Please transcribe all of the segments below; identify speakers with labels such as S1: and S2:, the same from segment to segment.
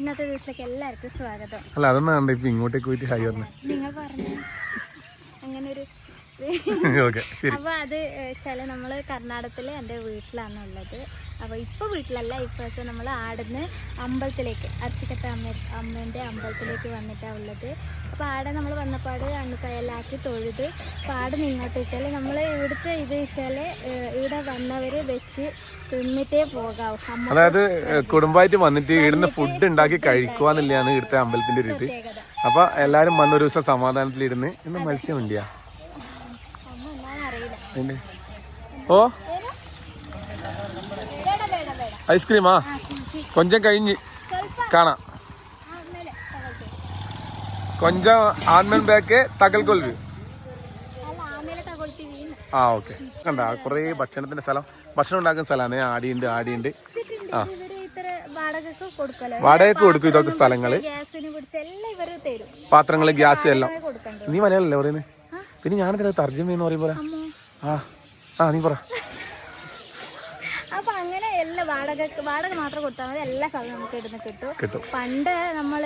S1: ഇന്നത്തെ ദിവസത്തേക്ക് എല്ലാവർക്കും സ്വാഗതം.
S2: അല്ല അതൊന്നും കണ്ട ഇപ്പൊ ഇങ്ങോട്ടേക്ക് പോയിട്ട് ഹൈ പറഞ്ഞു.
S1: നിങ്ങൾ പറഞ്ഞു? അങ്ങനെ ഒരു അപ്പോൾ അത് ചില നമ്മൾ കർണാടകത്തിലെ എന്റെ വീട്ടിലാണ് ഉള്ളത് അപ്പോൾ ഇപ്പൊ വീട്ടിലല്ല ഇപ്പോഴത്തെ നമ്മൾ ആടുന്ന് അമ്പലത്തിലേക്ക് അരസിക്കട്ട അമ്മ അമ്മേന്റെ അമ്പലത്തിലേക്ക് വന്നിട്ടാണ് ഉള്ളത്. പാടെ ആടെ നമ്മൾ വന്നപ്പാട് അണ്ണുക്കയലാക്കി തൊഴുത് പാട് ആടെ നിന്നോട്ട് വെച്ചാൽ നമ്മൾ ഇവിടുത്തെ ഇത് വെച്ചാൽ ഇവിടെ വന്നവര് വെച്ച് തിന്നിട്ടേ പോകാവൂ.
S2: അതായത് കുടുംബമായിട്ട് വന്നിട്ട് ഇവിടുന്ന് ഫുഡ് ഉണ്ടാക്കി കഴിക്കുക ഇവിടുത്തെ അമ്പലത്തിന്റെ ഒരു ഇത്. അപ്പോൾ എല്ലാരും വന്ന ഒരു ദിവസം സമാധാനത്തിലിരുന്ന് ഇന്ന് മത്സ്യം ഉണ്ടിയാ? ഓ? ഐസ്ക്രീമാ? കൊഞ്ചം കഴിഞ്ഞ്. കാണാം.
S1: కొంచెం ఆన్మెన్ బ్యాకే തകൽക്കൊൽവ്
S2: ആ ഓക്കെ. കണ്ട കുറേ ഭക്ഷണത്തിന്റെ സ്ഥലം. ഭക്ഷണം ഉണ്ടാക്കുന്ന സ്ഥലമാണ്. ആടിയുണ്ട് ആടിയുണ്ട്. ആ. വാടകയ്ക്ക് കൊടുക്കും
S1: ഇതൊക്കെ സ്ഥലങ്ങൾ.
S2: പാത്രങ്ങൾ ഗ്യാസ് എല്ലാം. നീ മലയാളല്ലേ പറയുന്നത് പിന്നെ ഞാനെന്തിനാ തർജമെന്ന്
S1: പറയുമ്പോ?
S2: ആ. ആ നീ പറ.
S1: വാടക വാടക മാത്രം കൊടുത്താൽ മതി എല്ലാ സാധനവും നമുക്ക് ഇടുന്ന കിട്ടും പണ്ട് നമ്മൾ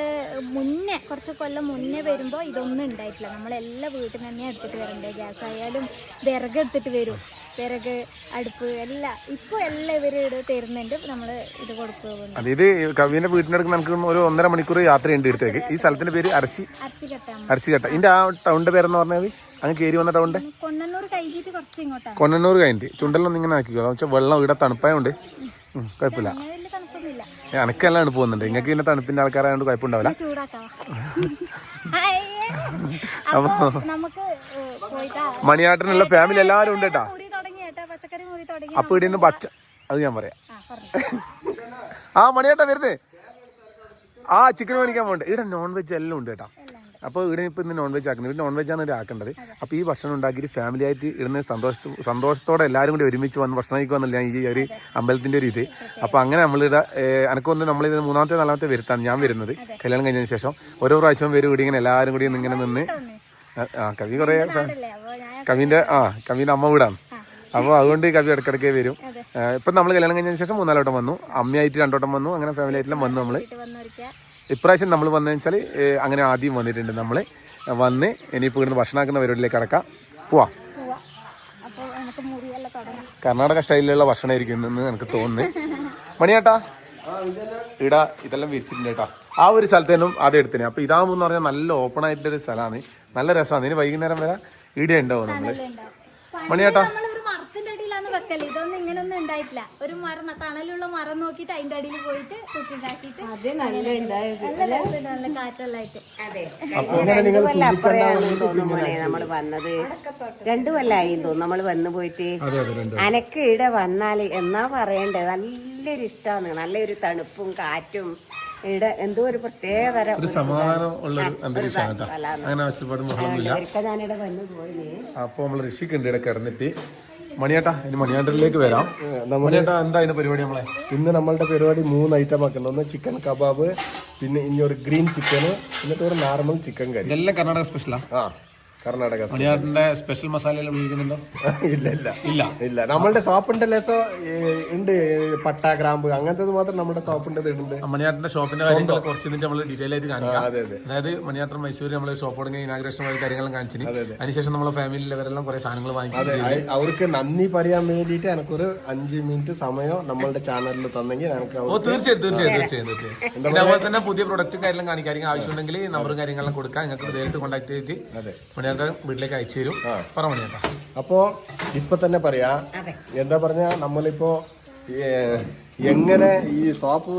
S1: മുന്നേ കുറച്ച് കൊല്ലം മുന്നേ വരുമ്പോൾ ഇതൊന്നും ഉണ്ടായിട്ടില്ല നമ്മളെല്ലാം വീട്ടിൽ നിന്ന് തന്നെ എടുത്തിട്ട് വരണ്ടേ ഗ്യാസ് ആയാലും വിറക് എടുത്തിട്ട് വരും വിറക് അടുപ്പ് എല്ലാം ഇപ്പോൾ എല്ലാം ഇവർ ഇട തരുന്നുണ്ട് നമ്മൾ ഇത് കൊടുക്കുക
S2: അതായത് കവിയുടെ കവിന്റെ വീട്ടിനടുക്ക് നമുക്ക് ഒരു ഒന്നര മണിക്കൂർ യാത്രയുണ്ട് ഇടത്തേക്ക് ഈ സ്ഥലത്തിന്റെ പേര് അരസി
S1: അരസി കെട്ടാൻ
S2: അരച്ചിക്കട്ട ഇതിന്റെ ആ ടൗണിന്റെ പേരെന്ന് പറഞ്ഞാൽ അങ്ങ് കയറി വന്ന ടൗണിന്റെ
S1: കൊണ്ണന്നൂർ കഴിഞ്ഞിട്ട്
S2: ചുണ്ടലൊന്നും ഇങ്ങനെ ആക്കിക്കോ വെച്ചാൽ വെള്ളം ഇവിടെ തണുപ്പായോണ്ട് കുഴപ്പമില്ല. അനക്കെല്ലാം തണുപ്പ് പോകുന്നുണ്ട് നിങ്ങൾക്ക് പിന്നെ തണുപ്പിന്റെ ആൾക്കാരായതുകൊണ്ട് കുഴപ്പമുണ്ടാവില്ല.
S1: അപ്പൊ
S2: മണിയാട്ടനുള്ള ഫാമിലി എല്ലാരും ഉണ്ട് കേട്ടാ അപ്പൊ ഇവിടെ നിന്ന് പച്ച അത് ഞാൻ പറയാം.
S1: ആ മണിയാട്ടാ
S2: ആ മണിയേട്ടാ വരുന്നേ. ആ ചിക്കൻ മേടിക്കാൻ പോകണ്ടേ. ഇവിടെ നോൺ വെജ് എല്ലാം ഉണ്ട് കേട്ടാ അപ്പോൾ ഇവിടെ ഇപ്പൊ ഇന്ന് നോൺ വെജ് ആക്കുന്നത്. ഇവിടെ നോൺ വെജ് ആണ് ഇവിടെ ആക്കേണ്ടത് അപ്പോൾ ഈ ഭക്ഷണം ഉണ്ടാക്കിയിട്ട് ഫാമിലി ആയിട്ട് ഇടുന്ന സന്തോഷ സന്തോഷത്തോടെ എല്ലാവരും കൂടി ഒരുമിച്ച് വന്ന് ഭക്ഷണം കഴിക്കുമെന്നല്ല ഈ ഒരു അമ്പലത്തിന്റെ ഒരു ഇത്. അപ്പോൾ അങ്ങനെ നമ്മളിവിടെ എനക്കൊന്ന് നമ്മൾ ഇത് മൂന്നാമത്തെ നാലാമത്തെ വരുത്താണ് ഞാൻ വരുന്നത്. കല്യാണം കഴിഞ്ഞതിന് ശേഷം ഓരോ പ്രാവശ്യം വരും ഇവിടെ ഇങ്ങനെ എല്ലാവരും കൂടി ഇങ്ങനെ നിന്ന്. ആ, കവി കുറേ കവിന്റെ ആ കവിന്റെ അമ്മ വീടാണ്. അപ്പോൾ അതുകൊണ്ട് കവി ഇടയ്ക്കിടയ്ക്ക് വരും. ഇപ്പം നമ്മൾ കല്യാണം കഴിഞ്ഞതിന് ശേഷം മൂന്നാലോട്ടം വന്നു. അമ്മയായിട്ട് രണ്ടോട്ടം വന്നു. അങ്ങനെ ഫാമിലി ആയിട്ടെല്ലാം വന്നു നമ്മൾ ഇപ്രാവശ്യം നമ്മൾ വന്നതെന്ന് വെച്ചാൽ അങ്ങനെ ആദ്യം വന്നിട്ടുണ്ട് നമ്മൾ വന്ന് ഇനിയിപ്പോൾ ഇവിടുന്ന് ഭക്ഷണമാക്കുന്ന പരിപാടിയിലേക്ക് കടക്കാം. പോവാം. കർണാടക സ്റ്റൈലിലുള്ള ഭക്ഷണമായിരിക്കും ഇന്ന് എനിക്ക് തോന്നുന്നു. മണിയേട്ടാ ഇടാ ഇതെല്ലാം വിരിച്ചിട്ടുണ്ട് കേട്ടോ. ആ ഒരു സ്ഥലത്ത് തന്നെ ആദ്യം എടുത്തിന്. അപ്പോൾ ഇതാകുമ്പോൾ എന്ന് പറഞ്ഞാൽ നല്ല ഓപ്പൺ ആയിട്ടുള്ള ഒരു സ്ഥലമാണ്. നല്ല രസമാണ്. ഇനി വൈകുന്നേരം വരെ ഇവിടെ ഉണ്ടാവും. നമ്മൾ മണിയേട്ടാ
S1: ഇങ്ങനൊന്നും ഉണ്ടായിട്ടില്ല. ഒരു മരം തണലുള്ള മരം നോക്കിട്ട് അതിന്റെ അടിയിൽ പോയിട്ട് കുത്തിണ്ടാക്കിയിട്ട് നല്ല രസമുണ്ട്, നല്ല കാറ്റെല്ലാം ആയിട്ട്
S3: നമ്മൾ വന്നത് രണ്ടു കൊല്ലായി തോന്നുന്നു. നമ്മൾ വന്നു പോയിട്ട് അനക്ക് ഇവിടെ വന്നാൽ എന്നാ പറയണ്ടേ? നല്ലൊരു ഇഷ്ടമാണ് നല്ലൊരു തണുപ്പും കാറ്റും ഇവിടെ എന്തോ ഒരു പ്രത്യേക തരം
S2: ഒരു സമാധാനം ഉള്ള ഒരു അന്തരീക്ഷമാണ് അങ്ങനെ ഒച്ചപ്പാടും അപ്പോൾ നമ്മൾ ഋഷിക്കുണ്ട് ഇവിടെ കിടന്നിട്ട്. മണിയേട്ടാ ഇനി മണിയാട്ടിലേക്ക് വരാം. മണിയേട്ടാ എന്താ ഇതിന്റെ പരിപാടി നമ്മളെ?
S4: ഇന്ന് നമ്മളുടെ പരിപാടി മൂന്ന് ഐറ്റം ആക്കുന്നത് ഒന്ന് ചിക്കൻ കബാബ് പിന്നെ ഇനി ഒരു ഗ്രീൻ ചിക്കന് എന്നിട്ട് ഒരു നോർമൽ ചിക്കൻ കറി.
S2: ഇതെല്ലാം കർണാടക സ്പെഷ്യലാ
S4: ആ. കർണാടക
S2: മണിയാട്ടിന്റെ സ്പെഷ്യൽ മസാല എല്ലാം ഉപയോഗിക്കുന്നുണ്ടോ?
S4: ഇല്ല ഇല്ല.
S2: ഇല്ല.
S4: ഇല്ല. നമ്മളുടെ സോപ്പിന്റെ ലേസോ ഉണ്ട്. പട്ട ഗ്രാമ്പ് അങ്ങനത്തെ മാത്രം നമ്മുടെ സോപ്പിന്റെ
S2: ആ മണിയാട്ടിന്റെ ഷോപ്പിന്റെ കാര്യങ്ങൾ കുറച്ച് നമ്മൾ ഡീറ്റെയിൽ ആയിട്ട് കാണിക്കാം.
S4: അതെ അതെ.
S2: അതായത് മണിയാട്ടം മൈസൂർ നമ്മൾ ഷോപ്പ് തുടങ്ങി ഇനാഗ്രേഷനുമായി കാര്യങ്ങളും കാണിച്ചിന്. അതിനുശേഷം നമ്മളെ ഫാമിലി ഇവരെല്ലാം കുറെ സാധനങ്ങൾ വാങ്ങിക്കും
S4: അവർക്ക് നന്ദി പറയാൻ വേണ്ടിയിട്ട് എനിക്കൊരു അഞ്ച് മിനിറ്റ് സമയം നമ്മളുടെ ചാനലിൽ തന്നെങ്കിൽ എനിക്ക്
S2: തീർച്ചയായും തീർച്ചയായും തീർച്ചയായും തീർച്ചയായും. അതുപോലെ തന്നെ പുതിയ പ്രൊഡക്റ്റും കാര്യങ്ങളും കാണിക്കാൻ ആവശ്യമുണ്ടെങ്കിൽ നമ്പറും കാര്യങ്ങളും കൊടുക്കാം. നിങ്ങൾക്ക് നേരിട്ട് കോൺടാക്ട് ചെയ്തിട്ട് മണിയാട്ടം വീട്ടിലേക്ക് അയച്ചു തരും. പറ ചേട്ടാ
S4: അപ്പോ ഇപ്പൊ തന്നെ പറയാ എന്താ പറഞ്ഞ നമ്മളിപ്പോ എങ്ങനെ ഈ ഷോപ്പ്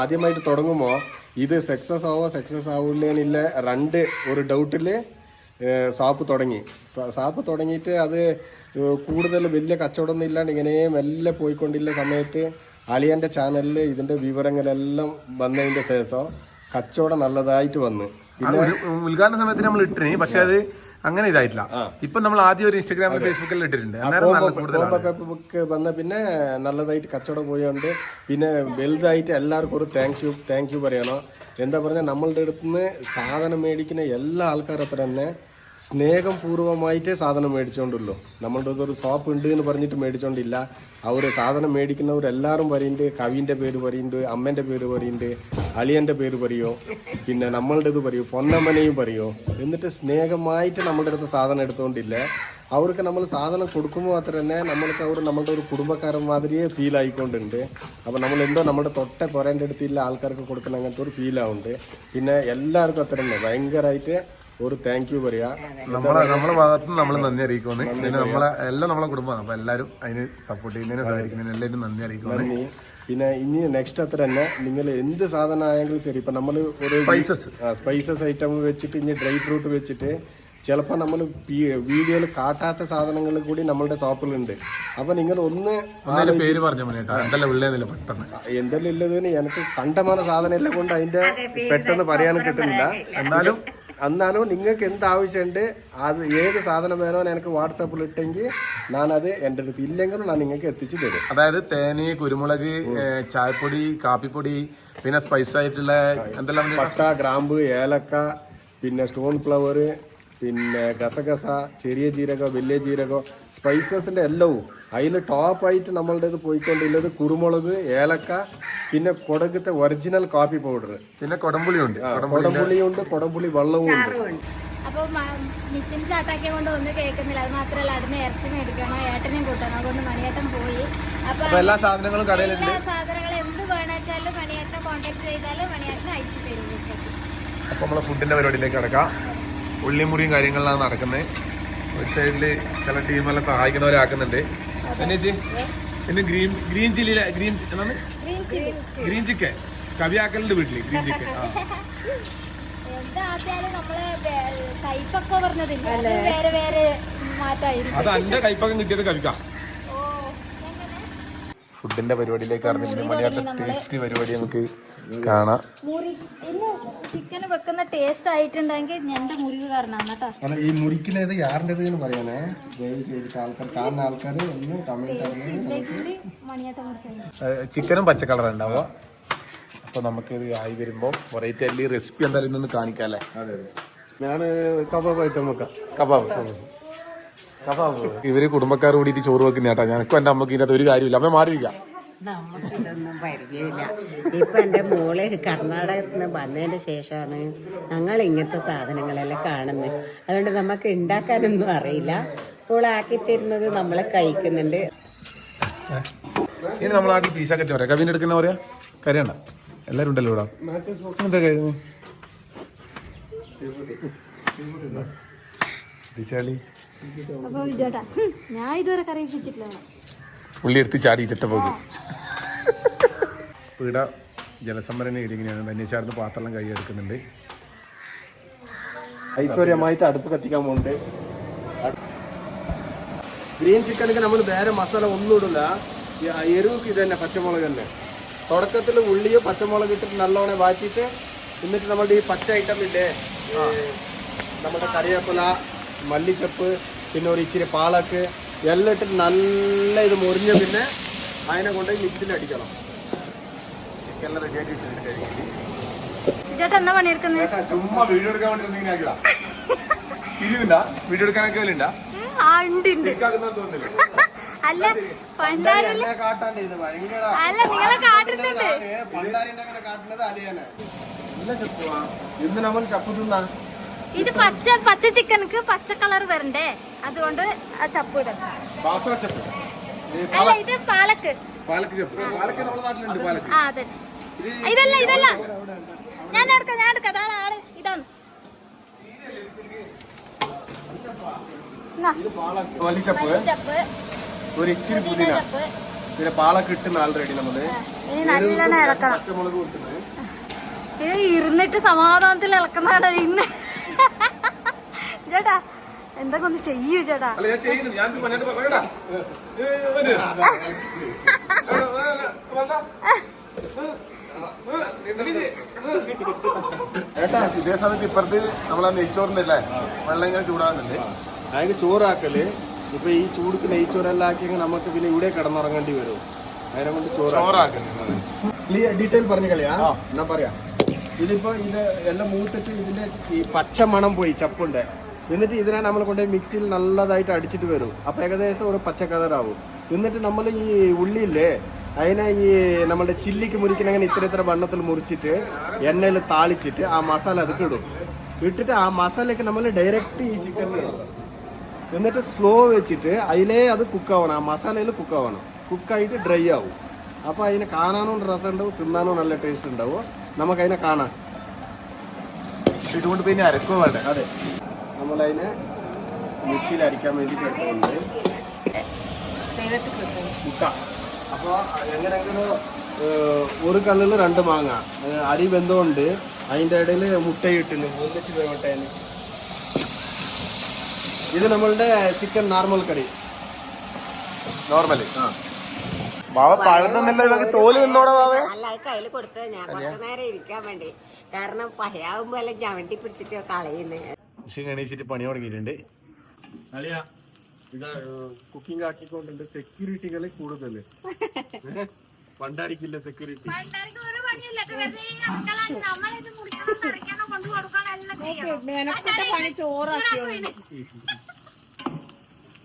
S4: ആദ്യമായിട്ട് തുടങ്ങുമ്പോ ഇത് സക്സസ് ആവോ സക്സസ് ആവില്ല രണ്ട് ഒരു ഡൗട്ടിൽ ഷോപ്പ് തുടങ്ങി. ഷോപ്പ് തുടങ്ങിയിട്ട് അത് കൂടുതൽ വലിയ കച്ചവടമൊന്നും ഇല്ലാണ്ട് ഇങ്ങനെ മെല്ലെ പോയിക്കൊണ്ടില്ല സമയത്ത് അളിയന്റെ ചാനലിൽ ഇതിന്റെ വിവരങ്ങളെല്ലാം വന്നതിന്റെ ശേഷം കച്ചവടം നല്ലതായിട്ട് വന്ന്.
S2: ഒരു ഉദ്ഘാടന സമയത്ത് നമ്മൾ ഇട്ടിന് പക്ഷെ അത് അങ്ങനെ ഇതായിട്ടില്ല. ഇപ്പൊ നമ്മൾ ആദ്യം ഒരു ഇൻസ്റ്റാഗ്രാമിൽ ഫേസ്ബുക്കിൽ ഇട്ടിട്ടുണ്ട്. അന്നേരം നല്ല
S4: വന്ന പിന്നെ നല്ലതായിട്ട് കച്ചവടം പോയുണ്ട് പിന്നെ വലുതായിട്ട് എല്ലാവർക്കും ഒരു താങ്ക് യു താങ്ക് യു പറയണം. എന്താ പറഞ്ഞാൽ നമ്മളുടെ അടുത്ത് നിന്ന് സാധനം മേടിക്കുന്ന എല്ലാ ആൾക്കാരെ തന്നെ സ്നേഹം പൂർവമായിട്ടേ സാധനം മേടിച്ചോണ്ടുള്ളൂ. നമ്മളുടെ ഒരു ഷോപ്പ് ഉണ്ട് എന്ന് പറഞ്ഞിട്ട് മേടിച്ചോണ്ടില്ല. അവർ സാധനം മേടിക്കുന്നവരെല്ലാവരും പറയുന്നുണ്ട് കവിന്റെ പേര് പറയുന്നുണ്ട് അമ്മേന്റെ പേര് പറയുന്നുണ്ട് അളിയന്റെ പേര് പറയോ പിന്നെ നമ്മളുടേത് പറയൂ പൊന്നമ്മനെയും പറയോ. എന്നിട്ട് സ്നേഹമായിട്ട് നമ്മളുടെ അടുത്ത് സാധനം എടുത്തുകൊണ്ടില്ല അവർക്ക് നമ്മൾ സാധനം കൊടുക്കുമ്പോൾ മാത്രം തന്നെ നമ്മൾക്ക് അവർ നമ്മളുടെ ഒരു കുടുംബക്കാരൻ മാതിരിയേ ഫീൽ ആയിക്കൊണ്ടുണ്ട്. അപ്പോൾ നമ്മൾ എന്തോ നമ്മുടെ തൊട്ട പുറേന്റെ അടുത്തില്ല ആൾക്കാർക്ക് കൊടുക്കുന്ന അങ്ങനത്തെ ഒരു ഫീലാവുണ്ട് പിന്നെ എല്ലാവർക്കും അത്ര തന്നെ ഭയങ്കരമായിട്ട് ഒരു താങ്ക് യു പറയാ.
S2: നമ്മളെ നമ്മളെ ഭാഗത്ത് നമ്മൾ നന്ദി അറിയിക്കുന്നു പിന്നെ നമ്മളെ എല്ലാം നമ്മളെ കുടുംബമാണ്. അപ്പൊ എല്ലാരും അതിന് സപ്പോർട്ട് ചെയ്യുന്നതിനും സഹായിക്കുന്നതിനും എല്ലാവരും നന്ദി അറിയിക്കുന്നു
S4: പിന്നെ ഇനി നെക്സ്റ്റ് അത്ര തന്നെ നിങ്ങൾ എന്ത് സാധനം ആയെങ്കിലും ശരി. ഇപ്പൊ നമ്മൾ ഒരു
S2: സ്പൈസസ്
S4: സ്പൈസസ് ഐറ്റം വെച്ചിട്ട് ഇനി ഡ്രൈ ഫ്രൂട്ട് വെച്ചിട്ട് ചിലപ്പോൾ നമ്മൾ വീഡിയോയിൽ കാട്ടാത്ത സാധനങ്ങൾ കൂടി നമ്മളുടെ ഷോപ്പിലുണ്ട്. അപ്പൊ നിങ്ങൾ ഒന്ന്
S2: പേര് പറഞ്ഞ എന്തെല്ലാം ഉള്ളതെന്നില്ല പെട്ടെന്ന്.
S4: എന്തെല്ലാം ഉള്ളതിന് എനിക്ക് കണ്ടമാന സാധനം എല്ലാം കൊണ്ട് അതിന്റെ പെട്ടെന്ന് പറയാൻ കിട്ടുന്നില്ല.
S2: എന്നാലും
S4: എന്നാലും നിങ്ങൾക്ക് എന്ത് ആവശ്യമുണ്ട് അത് ഏത് സാധനം വേണോ എനിക്ക് വാട്സാപ്പിൽ ഇട്ടെങ്കിൽ ഞാനത് എന്റെ അടുത്ത് ഇല്ലെങ്കിലും ഞാൻ നിങ്ങൾക്ക് എത്തിച്ചു തരും
S2: അതായത് തേന് കുരുമുളക് ചായപ്പൊടി കാപ്പിപ്പൊടി പിന്നെ സ്പൈസ് ആയിട്ടുള്ള എന്തെല്ലാം?
S4: പട്ട ഗ്രാമ്പ് ഏലക്ക പിന്നെ സ്റ്റോൺ ഫ്ലവർ പിന്നെ ഗസഗസ ചെറിയ ജീരകം വലിയ ജീരകം സ്പൈസസിന്റെ എല്ലാവും. അതിൽ ടോപ്പായിട്ട് നമ്മളുടെ ഇത് പോയിക്കൊണ്ടുള്ളത് കുരുമുളക് ഏലക്ക പിന്നെ കൊടകത്തെ ഒറിജിനൽ കാപ്പി പൗഡർ
S2: പിന്നെ കൊടംപുളി ഉണ്ട്
S4: കൊടംപുളിയുണ്ട് കൊടംപുളി വെള്ളവും ഉണ്ട്.
S1: അപ്പോൾ മിഷൻ സ്റ്റാർട്ടാക്കിയ കൊണ്ട് ഒന്നും കേൾക്കുന്നില്ല. അത് മാത്രമല്ല ഇറച്ചി മേടിക്കണം ഏട്ടനെയും കൂട്ടണം. അതുകൊണ്ട് മണിയേട്ടൻ പോയി. അപ്പൊ
S2: അപ്പൊ എല്ലാ സാധനങ്ങളും കടയിലുണ്ട്.
S1: എല്ലാ സാധനങ്ങളും എന്ത് വേണമെച്ചാലും മണിയേട്ടനെ കോൺടാക്ട് ചെയ്താൽ മണിയേട്ടനെ അയച്ചു തരും. വീട്ടിലേക്ക്
S2: അപ്പൊ നമ്മളെ ഫുഡിന്റെ പരിപാടിയിലേക്ക് കിടക്കാം. ഉള്ളിമുറിയും കാര്യങ്ങളിലാണ് നടക്കുന്നത് ഒരു സൈഡിൽ ചില ടീമെല്ലാം സഹായിക്കുന്നവരാക്കുന്നുണ്ട് ഗ്രീൻ ഗ്രീൻ ചില്ലി ഗ്രീൻ എന്താണ്? ഗ്രീൻ ചിക്കൻ കവിയാക്കലിന്റെ വീട്ടിൽ ഗ്രീൻ ചിക്കൻ ആ.
S1: അത് വേറെ
S2: കൈപ്പൊക്കെ എന്റെ കിട്ടിയത് കവിക്കാം. ഫുഡിന്റെ പരിപാടിയിലേക്ക് കടന്നിട്ടുണ്ട് മണിയാട്ട ടേസ്റ്റ് പരിപാടി നമുക്ക് കാണാം.
S1: ചിക്കൻ വെക്കുന്ന ടേസ്റ്റ് ആയിട്ടുണ്ടെങ്കിൽ എന്റെ മുറിവ് കാരണമാണ് കേട്ടോ.
S4: അല്ല ഈ മുറിക്കുന്നത് യാറിന്റെത് എന്ന് പറയാനേ? ദയവ് ചെയ്തിട്ട് ആൾക്കാർ കാണുന്ന ആൾക്കാർ ഒന്ന് കമന്റ്
S2: ചിക്കനും പച്ച കളർ ഉണ്ടാവുക. അപ്പൊ നമുക്ക് ഇത് ആയി വരുമ്പോൾ വെറൈറ്റി അല്ലെങ്കിൽ റെസിപ്പി എന്തായാലും ഇന്നൊന്ന് കാണിക്കാം അല്ലേ?
S4: അതെ അതെ. ഞാൻ കബാബ് ഐറ്റം വെക്കാം.
S2: Kebab kebab. ഇവർ കുടുംബക്കാർ കൂടിയിട്ട് ചോറ് വെക്കുന്ന കേട്ടാ. ഞങ്ങൾക്കും എന്റെ അമ്മയ്ക്ക് ഇതിനകത്ത് ഒരു കാര്യമില്ല. അമ്മ മാറിയിരിക്കാം.
S3: നമുക്കിതൊന്നും പരിചയമില്ല. ഇപ്പൊ എന്റെ മോൾ കർണാടകത്തിൽ നിന്ന് വന്നതിന് ശേഷമാണ് ഞങ്ങൾ ഇങ്ങനത്തെ സാധനങ്ങളെല്ലാം കാണുന്നത് അതുകൊണ്ട് നമുക്ക് ഉണ്ടാക്കാനൊന്നും അറിയില്ല. അപ്പോൾ ആക്കി തരുന്നത് നമ്മളെ കഴിക്കുന്നുണ്ട്.
S2: ഇനി നമ്മൾ പീശാ കച്ച പറയാം. കവിന്റെ എടുക്കുന്ന പറയാ? കരയണ്ട. എല്ലാരും ഉണ്ടല്ലോ ഇവിടെ. എന്താ കഴിഞ്ഞു ചാളി
S1: അപ്പൊ വിജേട്ടാ ഞാൻ ഇതുവരെ കറി വെച്ചിട്ടില്ല
S2: ഉള്ളി എടുത്ത് ചാടി പോകും. പീട ജലസംഭരണ ഇടിങ്ങനെയാണ്. വന്യച്ചാർന്ന് പാത്രം കൈയെടുക്കുന്നുണ്ട്
S4: ഐശ്വര്യമായിട്ട് അടുപ്പ് കത്തിക്കാൻ പോകുന്നുണ്ട് ഗ്രീൻ ചിക്കനൊക്കെ നമ്മൾ വേറെ മസാല ഒന്നും ഇടില്ല എരിവുക്ക് ഇത് തന്നെ പച്ചമുളക് തന്നെ. തുടക്കത്തിൽ ഉള്ളിയോ പച്ചമുളക് ഇട്ടിട്ട് നല്ലോണം വാറ്റിയിട്ട് എന്നിട്ട് നമ്മുടെ ഈ പച്ച ഐറ്റം ഇല്ലേ? നമ്മുടെ കറിവേപ്പില മല്ലിച്ചപ്പ് പിന്നെ ഒരു ഇച്ചിരി പാളക്ക് എല്ലാം ഇട്ട് നല്ല ഇത് മുറിഞ്ഞ് പിന്നെ അതിനെ കൊണ്ട് മിക്സിൽ അടിക്കണം.
S2: ചിക്കനെല്ലാം റെഡി
S1: എന്താ പണിയെടുക്കുന്നത്
S2: ചേട്ടാ ചുമ്മാ വീഡിയോ എടുക്കാൻ വേണ്ടി എന്തെങ്കിലും ആക്കിയതാ. ഇരിവില്ല വീഡിയോ എടുക്കാനൊക്കെ തോന്നുന്നില്ല?
S1: അല്ല പണ്ടാരില്ല നിങ്ങളെ കാട്ടുന്നുണ്ട്
S4: കാട്ടുന്നത് അലിയാനെ. ഇല്ല ചെപ്പുവാ. ഇന്ന് നമ്മൾ ചപ്പ് തിന്നാ?
S1: ഇത് പച്ച പച്ച ചിക്കനക്ക് പച്ച കളർ വരണ്ടേ? അതുകൊണ്ട് ആ ചപ്പ്
S2: ചെപ്പ്.
S1: അല്ല ഇത് പാലക്ക്. ഇതല്ല ഇതല്ല. ഞാൻ എടുക്കാം ഞാൻ എടുക്കാം. അതാണ് ആൾ ഇതാണ്.
S4: വലിച്ചപ്പ് ഒരു ഇച്ചിരി
S1: പുതിന.
S4: പിന്നെ ഇട്ടുന്ന ആൾറെഡി
S1: നമ്മൾ. നല്ലോണം ഇളക്കണം. ഇത് ഇരുന്നിട്ട് സമാധാനത്തിൽ ഇളക്കുന്നതാണ് ഇന്ന്. ചേട്ടാ എന്തൊക്കെ ഒന്ന് ചെയ്യൂ ചേട്ടാ
S2: ഏട്ടാ ഇതേ സമയത്ത് ഇപ്പുറത്ത് നമ്മളാ നെയ്ച്ചോറിന്റെ അല്ലേ വെള്ളം ഇങ്ങനെ ചൂടാകുന്നുണ്ട്.
S4: അതായത് ചോറാക്കൽ. ഇപ്പൊ ഈ ചൂടുക്ക് നെയ്ച്ചോറെല്ലാം ആക്കി നമുക്ക് പിന്നെ ഇവിടെ കിടന്നുറങ്ങേണ്ടി വരും. അതിനെ കൊണ്ട്
S2: ചോറാക്കൽ.
S4: ഡീറ്റെയിൽ പറഞ്ഞു കളിയാ? ഞാൻ പറയാ. ഇതിപ്പോ ഇത് എല്ലാം മൂത്തിട്ട് ഇതിന്റെ ഈ പച്ച മണം പോയി ചപ്പുണ്ട്. എന്നിട്ട് ഇതിനെ നമ്മൾ കൊണ്ട് മിക്സിയിൽ നല്ലതായിട്ട് അടിച്ചിട്ട് വരും. അപ്പൊ ഏകദേശം ഒരു പച്ച കളറാവും എന്നിട്ട് നമ്മൾ ഈ ഉള്ളിയില്ലേ അതിനെ ഈ നമ്മുടെ ചില്ലിക്ക് മുറിക്കുന്ന ഇത്ര ഇത്ര വണ്ണത്തിൽ മുറിച്ചിട്ട് എണ്ണയിൽ താളിച്ചിട്ട് ആ മസാല അതിട്ട് ഇടും. ഇട്ടിട്ട് ആ മസാലയ്ക്ക് നമ്മൾ ഡയറക്റ്റ് ഈ ചിക്കനിൽ എന്നിട്ട് സ്ലോ വെച്ചിട്ട് അതിലേ അത് കുക്കാവണം ആ മസാലയിൽ കുക്കാവണം കുക്കായിട്ട് ഡ്രൈ ആവും. അപ്പോൾ അതിനെ കാണാനും രസം ഉണ്ടാവും തിന്നാനും നല്ല ടേസ്റ്റ് ഉണ്ടാവും. നമുക്ക് അതിനെ കാണാം.
S2: ഇതുകൊണ്ട് പിന്നെ അരക്കും വേണ്ടേ.
S4: അതെ. നമ്മളതിനെ മിക്സിയിൽ അരിക്കാൻ വേണ്ടിയിട്ട് എടുത്തുകൊണ്ട് മുട്ട. അപ്പോൾ എങ്ങനെയെങ്കിലും ഒരു കല്ലിൽ രണ്ട് മാങ്ങ അരി വെന്തുകൊണ്ട് അതിന്റെ ഇടയിൽ മുട്ടയിട്ടിന് ഒന്നിച്ച് വേവട്ടേന് ഇത് നമ്മളുടെ ചിക്കൻ നോർമൽ കറി.
S2: നോർമൽ ബാവ പഴുതുന്നില്ല ഇവക്ക് തോൽ നിന്നോടെ ബാവേ
S3: അല്ല അത് കയ്യിൽ കൊടുത്തത്. ഞാൻ കുറച്ചു നേരം ഇരിക്കാൻ വേണ്ടി. കാരണം പഹയാവുമ്പോ ഞാൻ വണ്ടി പിടിച്ചിട്ട് കളയുന്നത്
S2: പക്ഷെ എണീച്ചിട്ട് പണി തുടങ്ങിയിട്ടുണ്ട്.
S4: അളിയ ഇത് കുക്കിംഗ് ആക്കിക്കൊണ്ടുണ്ട് സെക്യൂരിറ്റികൾ കൂടുതൽ പണ്ടായിരിക്കില്ല സെക്യൂരിറ്റി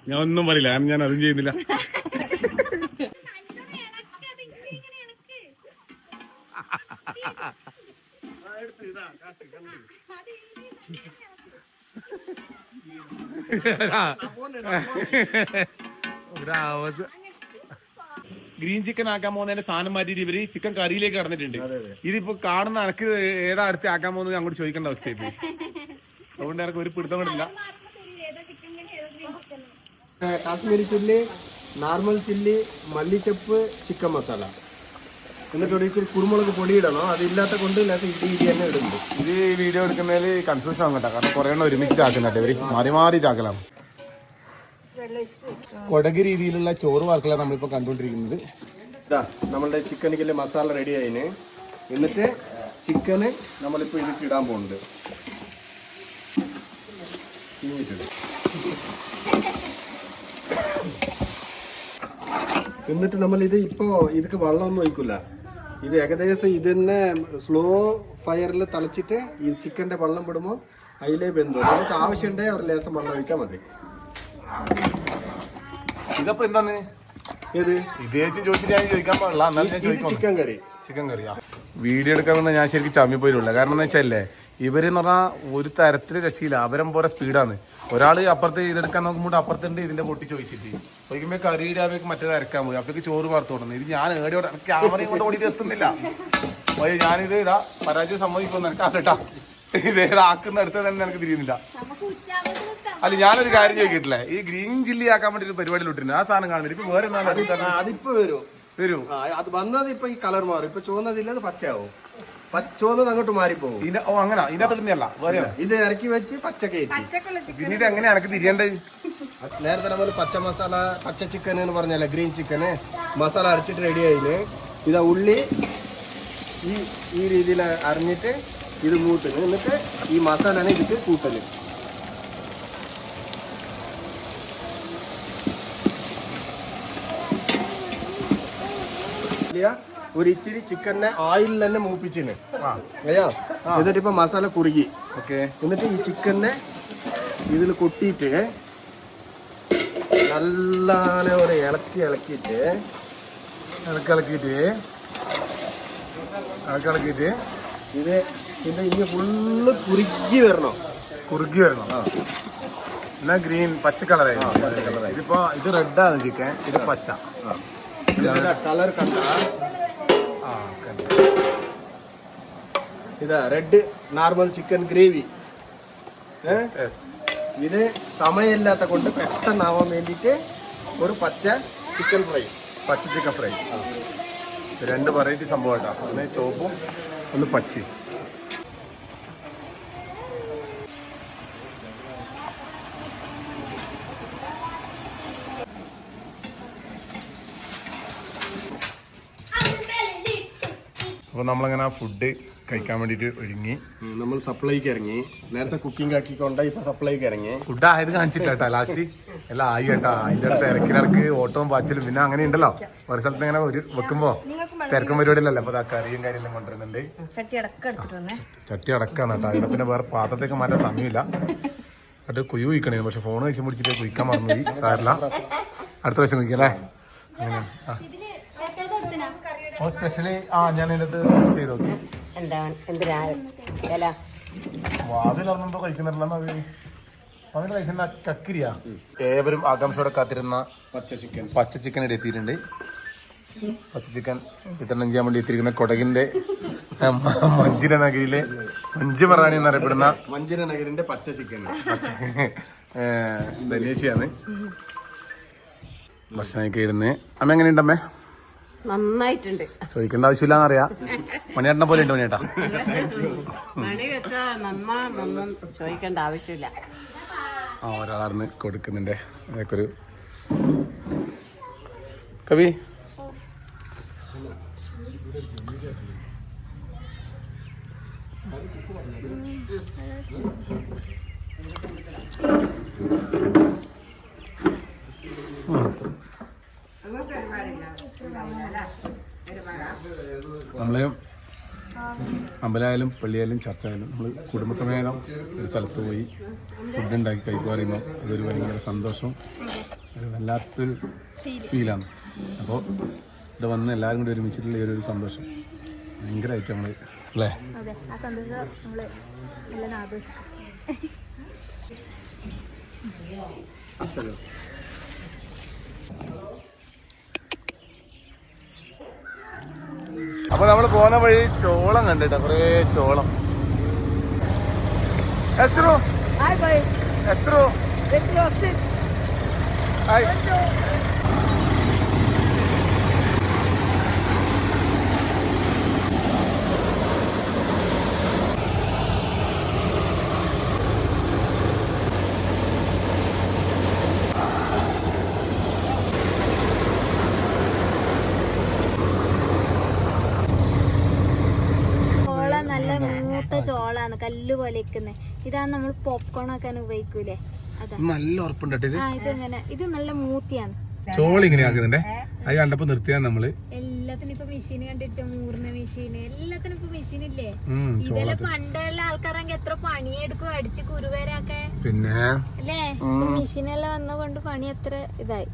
S2: ഞാൻ ഒന്നും പറയില്ല. ഞാൻ അതും ചെയ്യുന്നില്ല. ഗ്രീൻ ചിക്കൻ ആക്കാൻ പോകുന്നതിന്റെ സാധനം മാറ്റി ഇവർ ചിക്കൻ കറിയിലേക്ക് കടന്നിട്ടുണ്ട്. ഇതിപ്പോ കാണുന്ന അനക്ക് ഏതാ അടുത്ത് ആക്കാൻ പോകുന്നത് അങ്ങോട്ട് ചോദിക്കേണ്ട അവസ്ഥയായി അതുകൊണ്ട് എനക്ക് ഒരു പിടുത്തം കൊണ്ടില്ല.
S4: കാശ്മീരി ചില്ലി നോർമൽ ചില്ലി മല്ലിച്ചപ്പ് ചിക്കൻ മസാല. എന്നിട്ട് ഒരു ഇച്ചിരി കുരുമുളക് പൊടി ഇടണം അതില്ലാത്ത കൊണ്ട് ഇതിനകത്ത് ഇടി ഇടി തന്നെ ഇടുന്നുണ്ട്.
S2: ഇത് ഈ വീഡിയോ എടുക്കുന്നതിൽ കൺഫ്യൂഷൻ ആകും കേട്ടോ. കാരണം കുറേ എണ്ണം ഒരുമിച്ചിട്ടാക്കുന്നുണ്ട് ഇവർ. മാറി മാറി ചാക്കലാണ് കൊടക് രീതിയിലുള്ള ചോറ് വാർക്കലാണ് നമ്മളിപ്പോ കണ്ടുകൊണ്ടിരിക്കുന്നത്.
S4: ഇതാ നമ്മളുടെ ചിക്കനിക്കല്ലേ മസാല റെഡി ആയിന്. എന്നിട്ട് ചിക്കന് നമ്മളിപ്പോൾ ഇതിട്ട് ഇടാൻ പോകുന്നുണ്ട് എന്നിട്ട് നമ്മൾ ഇത് ഇപ്പോൾ ഇതിക്ക് വെള്ളമൊന്നും ഒഴിക്കില്ല ഇത് ഏകദേശം ഇതിനെ സ്ലോ ഫയറിൽ തളച്ചിട്ട് ഈ ചിക്കന്റെ വെള്ളം വിടുമ്പോൾ അതിലേ ബന്ധു നമുക്ക് ആവശ്യമുണ്ടേ ഒരു ലേശം വെള്ളം ഒഴിച്ചാൽ മതി.
S2: ഇതപ്പോ എന്താണ്?
S4: ഏത്?
S2: ഇതേച്ച് ചോദിച്ചിട്ട് ഞാൻ ചോദിക്കാൻ പാടില്ല. എന്നാലും ഞാൻ
S4: ചിക്കൻ കറി.
S2: ചിക്കൻ കറിയാ വീഡിയോ എടുക്കാൻ ഞാൻ ശരിക്കും ചമ്മി പോയില്ല കാരണം എന്ന് വെച്ചല്ലേ ഇവരെന്ന് പറഞ്ഞാൽ ഒരു തരത്തിൽ രക്ഷയില്ല അവരം പോലെ സ്പീഡാണ് ഒരാൾ അപ്പുറത്ത് ഇതെടുക്കാൻ നോക്കുമ്പോൾ അപ്പുറത്തുണ്ട് ഇതിന്റെ പൊട്ടി ചോദിച്ചിട്ട്. ഒരിക്കുമ്പോ കറിയുടെ അവയ്ക്ക് മറ്റേത് അരക്കാൻ പോയി. അപ്പൊക്ക് ചോറ് വാർത്ത് തുടങ്ങി ഇത് ഞാൻ ഏടിയോടെ ക്യാമറയും കൊണ്ട് ഓടിയിട്ട് എത്തുന്നില്ല. അപ്പൊ ഞാനിത് ഇതാ പരാജയം സമ്മതിക്കും എനിക്ക് കേട്ടാ. ഇത് ആക്കുന്ന അടുത്ത് തന്നെ എനിക്ക് തിരിയുന്നില്ല. അല്ല ഞാനൊരു കാര്യം ചോദിക്കിട്ടില്ലേ? ഈ ഗ്രീൻ ചില്ലി ആക്കാൻ വേണ്ടി ഒരു പരിപാടിയിൽ ഇട്ടിരുന്നു ആ സാധനം കാണുന്നില്ല. ഇപ്പൊ വേറെ
S4: അതിപ്പോ വരും.
S2: വരും.
S4: ആ, അത് വന്നത് ഇപ്പൊ ഈ കളർ മാറും. ഇപ്പൊ ചുവന്നതില്ല അത് പച്ചയാവും. പ- ചുവന്നത് അങ്ങോട്ട് മാറിപ്പോകും.
S2: ഇതിന്റെ ഓ അങ്ങനെ. ഇതിന്റെ തന്നെയല്ല വേറെ
S4: ഇത് ഇറക്കി വെച്ച് പച്ച കയറ്റി.
S2: പിന്നെ ഇത് എങ്ങനെയാ എനിക്ക് തിരിയേണ്ടത്?
S4: നേരത്തെ നമ്മൾ പച്ച മസാല പച്ച ചിക്കൻ എന്ന് പറഞ്ഞല്ലേ ഗ്രീൻ ചിക്കന് മസാല അരച്ചിട്ട് റെഡി ആയിന് ഇതാ ഉള്ളി. ഈ ഈ രീതിയിൽ അരിഞ്ഞിട്ട് ഇത് മൂട്ടുന്നു എന്നിട്ട് ഈ മസാലനെ ഇതിട്ട് കൂട്ടൽ. ഇല്ല, ഒരു ഇച്ചിരി ചിക്കനെ ഓയിലിൽ തന്നെ മൂപ്പിച്ചിന്. അയ്യാ. എന്നിട്ട് ഇപ്പൊ മസാല കുറുകി.
S2: ഓക്കെ.
S4: എന്നിട്ട് ഈ ചിക്കനെ ഇതിൽ കൊട്ടിയിട്ട് നല്ലാനെ ഒരു ഇളക്കി ഇളക്കിയിട്ട്
S2: ഇളക്കി ഇളക്കിയിട്ട് ഇളക്കി ഇളക്കിയിട്ട്
S4: ഇത് പിന്നെ ഇനി ഫുള്ള് കുറുക്കി വരണം.
S2: കുറുക്കി വരണം. എന്നാ ഗ്രീൻ പച്ച കളറായി. ഇതിപ്പോ ഇത് റെഡാണ് ചിക്കൻ ഇത് പച്ച.
S4: കളർ കണ്ട
S2: ആ കണ്ടു.
S4: ഇതാ റെഡ് നോർമൽ ചിക്കൻ ഗ്രേവി. ഇത് സമയമില്ലാത്ത കൊണ്ട് പെട്ടെന്നാവാൻ വേണ്ടിയിട്ട് ഒരു പച്ച ചിക്കൻ ഫ്രൈ
S2: പച്ച ചിക്കൻ ഫ്രൈ രണ്ട് വെറൈറ്റി സംഭവം കേട്ടോ. ഒന്ന് ചോപ്പും ഒന്ന് പച്ചയും. നമ്മളങ്ങനെ ആ ഫുഡ് കഴിക്കാൻ വേണ്ടിട്ട് ഒരുങ്ങി.
S4: നമ്മൾ സപ്ലൈക്ക് ഇറങ്ങി. നേരത്തെ കുക്കിംഗ് ആക്കിക്കൊണ്ട് ഇപ്പൊ സപ്ലൈക്ക് ഇറങ്ങി.
S2: ഫുഡ് ആയത് കാണിച്ചിട്ടില്ല കേട്ടോ. ലാസ്റ്റ് എല്ലാം ആയി കേട്ടാ. അതിന്റെ അടുത്ത് ഇറക്കിനിടക്ക് ഓട്ടവും പാച്ചിലും പിന്നെ അങ്ങനെ ഉണ്ടല്ലോ. ഒരു സ്ഥലത്ത് ഇങ്ങനെ ഒരു വെക്കുമ്പോ തിരക്കും പരിപാടിയിലല്ല അപ്പൊ കറിയും കാര്യമെല്ലാം കൊണ്ടുവരുന്നുണ്ട്.
S5: ചട്ടി
S2: അടക്കാണ് കേട്ടോ. ഇവിടെ പിന്നെ വേറെ പാത്രത്തേക്ക് മാറ്റാൻ സമയമില്ല. അത് കുയു കുഴിക്കണേ. പക്ഷെ ഫോൺ കഴിച്ചു പിടിച്ചിട്ട് കുയിക്കാൻ മറന്നു സാറില്ല അടുത്ത പ്രാവശ്യം കുയിക്കല്ലേ അങ്ങനെ. ആ. സ്പെഷ്യലി ആ ഞാൻ അതിനകത്ത് ടെസ്റ്റ് ചെയ്ത് നോക്കി.
S3: എന്താണ്? എന്തിനാ ഇല.
S2: തുറന്നുമ്പോ കഴിക്കുന്നുണ്ടല്ലോ അത് അവന് കഴിക്കുന്ന കക്കിരിയാ. ഏവരും ആകാംക്ഷയോടെ കാത്തിരുന്ന
S4: പച്ച ചിക്കൻ
S2: പച്ച ചിക്കൻ ഇവിടെ എത്തിയിട്ടുണ്ട്. പച്ച ചിക്കൻ വിതരണം ചെയ്യാൻ വേണ്ടി എത്തിയിരിക്കുന്ന കൊടകിന്റെ മഞ്ചിര നഗരിയിലെ മഞ്ജു മറാണി എന്നറിയപ്പെടുന്ന
S4: മഞ്ചിര നഗരിന്റെ പച്ച ചിക്കൻ
S2: പച്ച ധനേശിയാണ് ഭക്ഷണമൊക്കെ ഇരുന്ന്. അമ്മ എങ്ങനെയുണ്ടമ്മേ
S3: നന്നായിട്ടുണ്ട്.
S2: ചോദിക്കേണ്ട ആവശ്യമില്ല എന്നറിയാ മണിയേട്ടനെ പോലെ ഉണ്ട് മണിയേട്ടാ.
S3: മണി വെച്ചാ നന്നാ നന്നും ചോദിക്കേണ്ട ആവശ്യമില്ല.
S2: ആ ഒരാളാർന്ന് കൊടുക്കുന്നുണ്ട്. അതൊക്കെ ഒരു കവി. നമ്മൾ അമ്പലമായാലും പള്ളിയായാലും ചർച്ച ആയാലും നമ്മൾ കുടുംബസമേതം ഒരു സ്ഥലത്ത് പോയി ഫുഡ് ഉണ്ടാക്കി കഴിക്കുക പറയുമ്പോൾ അതൊരു ഭയങ്കര സന്തോഷം ഒരു വല്ലാത്തൊരു ഫീലാണ് അപ്പോൾ ഇവിടെ വന്ന് എല്ലാവരും കൂടി ഒരുമിച്ചിട്ടുള്ള ഈ ഒരു സന്തോഷം. ഭയങ്കരമായിട്ട് നമ്മൾ അല്ലേ?
S1: ആഘോഷിക്കും.
S2: അപ്പൊ നമ്മൾ പോകുന്ന വഴി ചോളം കണ്ടിട്ടാ കുറേ ചോളം. എസ്രു? എസ്രു? ഹായ്
S1: ചോള നല്ല മൂത്ത ചോളാണ് കല്ല് പോലെ ഇരിക്കുന്നത് ഇതാണ് നമ്മൾ പോപ്കോൺ ആക്കാൻ ഉപയോഗിക്കൂലേ?
S2: നല്ല ഉറപ്പുണ്ട് ഇത്.
S1: ഇതെങ്ങനെ ഇത് നല്ല മൂത്തിയാണ്.
S2: ചോളി ഇങ്ങനെ ആക്കുന്നുണ്ടേ? അത് കണ്ടപ്പോ നിർത്തിയാ നമ്മൾ.
S1: എല്ലാത്തിനും ഇപ്പൊ മെഷീൻ കണ്ടിരിച്ച? മൂർന്ന മെഷീൻ എല്ലാത്തിനും ഇപ്പൊ മെഷീൻ ഇല്ലേ? ഇതെല്ലാം പണ്ടുള്ള ആൾക്കാരെങ്കിൽ എത്ര പണിയെടുക്കും? അടിച്ച് കുരുവരാക്കെ.
S2: പിന്നെ?
S1: അല്ലേ? മെഷീനെല്ലാം വന്നതുകൊണ്ട് പണി എത്ര ഇതായി.